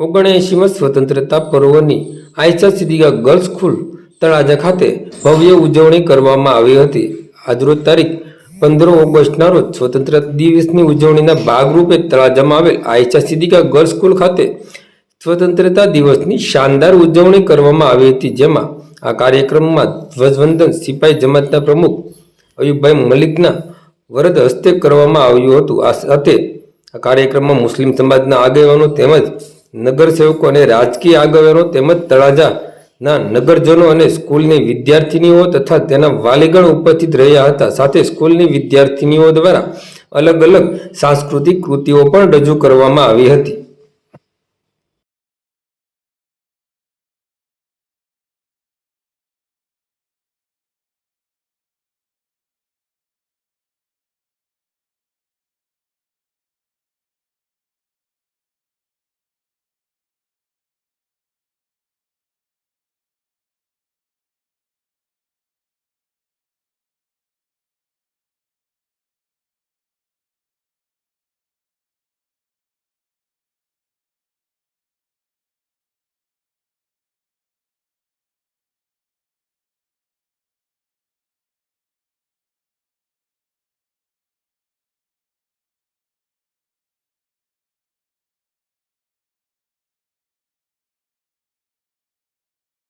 ઓગણએંશીમાં સ્વતંત્રતા પર્વની Ayesha Siddiqa girls school Talaja ખાતે ભવ્ય ઉજવણી કરવામાં આવી હતી. આજરોજ તારીખ પંદર ઓગસ્ટના રોજ સ્વતંત્રતા દિવસની ઉજવણીના ભાગરૂપે તળાજામાં આવેલ આયશા સિદ્દીકા ગર્લ્સ સ્કૂલ ખાતે સ્વતંત્રતા દિવસની શાનદાર ઉજવણી કરવામાં આવી હતી, જેમાં આ કાર્યક્રમમાં ધ્વજવંદન સિપાઈ જમાતના પ્રમુખ અયુબભાઈ મલિકના વરદ હસ્તે કરવામાં આવ્યું હતું. આ સાથે આ કાર્યક્રમમાં મુસ્લિમ સમાજના આગેવાનો તેમજ નગરસેવકો અને રાજકીય આગેવાનો તેમજ તળાજાના નગરજનો અને સ્કૂલની વિદ્યાર્થીનીઓ તથા તેના વાલીગણ ઉપસ્થિત રહ્યા હતા. સાથે સ્કૂલની વિદ્યાર્થીનીઓ દ્વારા અલગ અલગ સાંસ્કૃતિક કૃતિઓ પણ રજૂ કરવામાં આવી હતી.